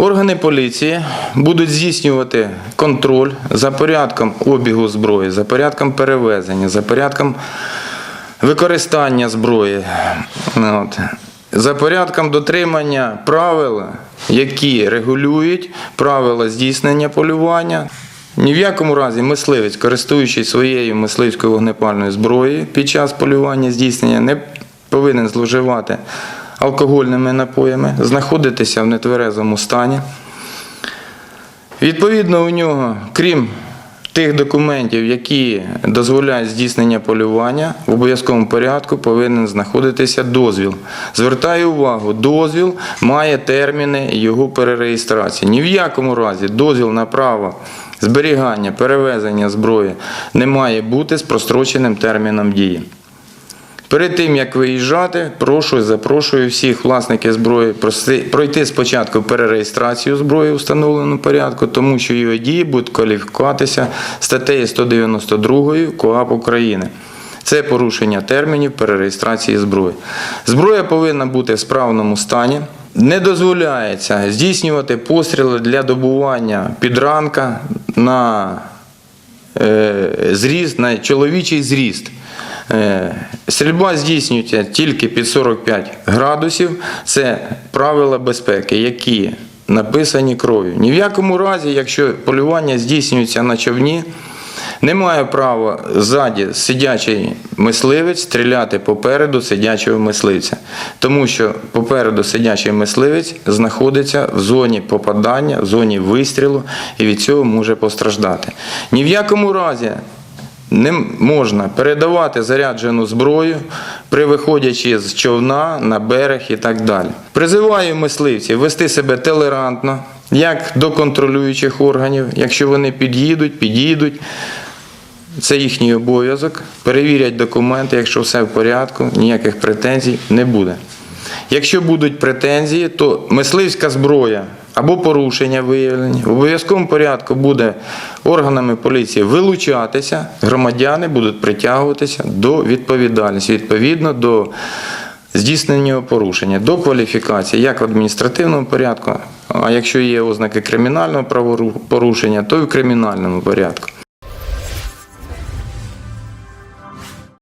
Органи поліції будуть здійснювати контроль за порядком обігу зброї, за порядком перевезення, за порядком використання зброї, от, за порядком дотримання правил, які регулюють правила здійснення полювання. Ні в якому разі мисливець, користуючись своєю мисливською вогнепальною зброєю під час полювання здійснення, не повинен зловживати алкогольними напоями, знаходитися в нетверезому стані. Відповідно, у нього, крім тих документів, які дозволяють здійснення полювання, в обов'язковому порядку повинен знаходитися дозвіл. Звертаю увагу, дозвіл має терміни його перереєстрації. Ні в якому разі дозвіл на право зберігання, перевезення зброї не має бути з простроченим терміном дії. Перед тим як виїжджати, прошу запрошую всіх власників зброї пройти спочатку перереєстрацію зброї у встановленому порядку, тому що його дії будуть кваліфікуватися статтею 192 КОАП України. Це порушення термінів перереєстрації зброї. Зброя повинна бути в справному стані. Не дозволяється здійснювати постріли для добування підранка на е, зріст, на чоловічий зріст. Е, Стрільба здійснюється тільки під 45 градусів. Це правила безпеки, які написані кров'ю. Ні в якому разі, якщо полювання здійснюється на човні, не має права ззаді сидячий мисливець стріляти попереду сидячого мисливця, тому що попереду сидячий мисливець знаходиться в зоні попадання, в зоні вистрілу і від цього може постраждати. Ні в якому разі не можна передавати заряджену зброю при виходячи з човна на берег і так далі. Призиваю мисливців вести себе толерантно, як до контролюючих органів. Якщо вони під'їдуть, під'їдуть. Це їхній обов'язок. Перевірять документи, якщо все в порядку, ніяких претензій не буде. Якщо будуть претензії, то мисливська зброя або порушення виявлені в обов'язковому порядку буде органами поліції вилучатися, громадяни будуть притягуватися до відповідальності відповідно до здійснення порушення, до кваліфікації як в адміністративному порядку, а якщо є ознаки кримінального правопорушення, то і в кримінальному порядку.